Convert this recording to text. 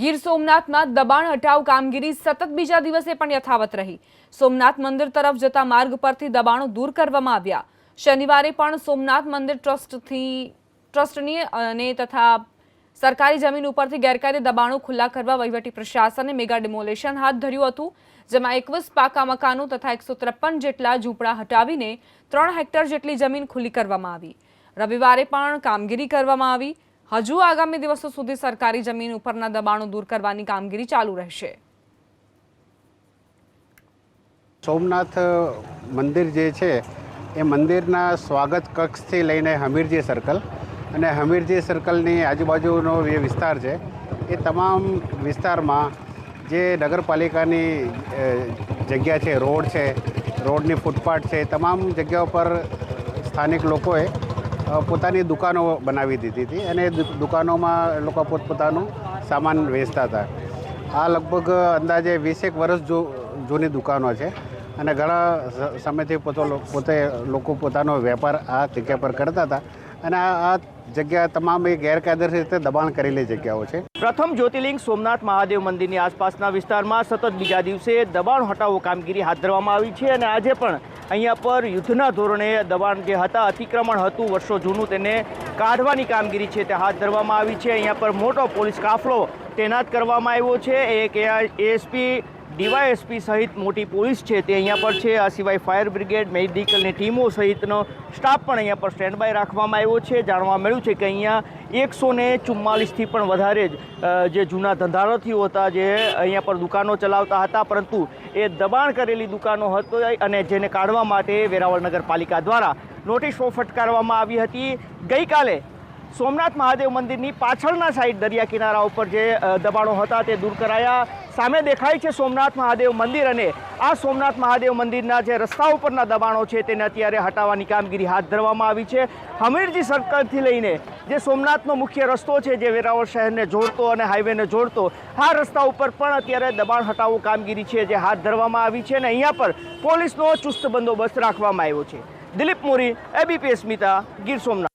ગીર સોમનાથમાં દબાણ હટાવ કામગીરી સતત બીજા દિવસે પણ યથાવત રહી. સોમનાથ મંદિર તરફ જતા માર્ગ પરથી દબાણો દૂર કરવામાં આવ્યા. શનિવારે પણ સોમનાથ મંદિર ટ્રસ્ટથી, ટ્રસ્ટની અને તથા સરકારી જમીન ઉપરથી ગેરકાયદે દબાણો ખુલ્લા કરવા વહીવટી પ્રશાસને મેગા ડિમોલેશન હાથ ધર્યું હતું, જેમાં એકવીસ પાકા મકાનો તથા એકસો જેટલા ઝૂંપડા હટાવીને ત્રણ હેક્ટર જેટલી જમીન ખુલ્લી કરવામાં આવી. રવિવારે પણ કામગીરી કરવામાં આવી. હજુ આગામી દિવસો સુધી સરકારી જમીન ઉપરના દબાણો દૂર કરવાની કામગીરી ચાલુ રહેશે. સોમનાથ મંદિર જે છે, એ મંદિરના સ્વાગત કક્ષથી લઈને હમીરજી સર્કલ અને હમીરજી સર્કલની આજુબાજુનો જે વિસ્તાર છે, એ તમામ વિસ્તારમાં જે નગરપાલિકાની જગ્યા છે, રોડ છે, રોડની ફૂટપાથ છે તમામ જગ્યાઓ પર સ્થાનિક લોકોએ પોતાની દુકાનો બનાવી દીધી હતી અને દુકાનોમાં લોકો પોતપોતાનું સામાન વેચતા હતા. આ લગભગ અંદાજે વીસેક વર્ષ જો, જૂની દુકાનો છે અને ઘણા સમયથી પોતો પોતે લોકો પોતાનો વેપાર આ જગ્યા પર કરતા હતા. અને આ જગ્યા તમામ એ ગેરકાયદેસર રીતે દબાણ કરેલી જગ્યાઓ છે. પ્રથમ જ્યોતિર્લિંગ સોમનાથ મહાદેવ મંદિરની આસપાસના વિસ્તારમાં સતત બીજા દિવસે દબાણ હટાવો કામગીરી હાથ ધરવામાં આવી છે અને આજે પણ અહીંયા પર યુદ્ધના ધોરણે દબાણ જે હતા, અતિક્રમણ હતું, વર્ષો જૂનું તેને કાઢવાની કામગીરી છે તે હાથ ધરવામાં આવી છે. અહીંયા પર મોટો પોલીસ કાફલો તૈનાત કરવામાં આવ્યો છે. એક એએસપી ડીવાયએસપી સહિત મોટી પોલીસ છે તે અહીંયા પર છે. આ સિવાય ફાયર બ્રિગેડ, મેડિકલની ટીમો સહિતનો સ્ટાફ પણ અહીંયા પર સ્ટેન્ડ બાય રાખવામાં આવ્યો છે. જાણવા મળ્યું છે કે અહીંયા એકસો ને ચુમ્માલીસથી પણ વધારે જ જે જૂના ધંધારથીઓ હતા જે અહીંયા પર દુકાનો ચલાવતા હતા, પરંતુ એ દબાણ કરેલી દુકાનો હતી અને જેને કાઢવા માટે વેરાવળ નગરપાલિકા દ્વારા નોટિસો ફટકારવામાં આવી હતી. ગઈકાલે સોમનાથ મહાદેવ મંદિરની પાછળના સાઈડ દરિયા કિનારા ઉપર જે દબાણો હતા તે દૂર કરાયા. સામે દેખાય છે સોમનાથ મહાદેવ મંદિર અને આ સોમનાથ મહાદેવ મંદિરના જે રસ્તા ઉપરના દબાણો છે તેને અત્યારે હટાવવાની કામગીરી હાથ ધરવામાં આવી છે. હમીરજી સર્કલથી લઈને જે સોમનાથનો મુખ્ય રસ્તો છે જે વેરાવળ શહેરને જોડતો અને હાઈવેને જોડતો, આ રસ્તા ઉપર પણ અત્યારે દબાણ હટાવો કામગીરી છે જે હાથ ધરવામાં આવી છે અને અહીંયા પર પોલીસનો ચુસ્ત બંદોબસ્ત રાખવામાં આવ્યો છે. દિલીપ મોરી, એબીપી સ્મિતા ગીર સોમનાથ.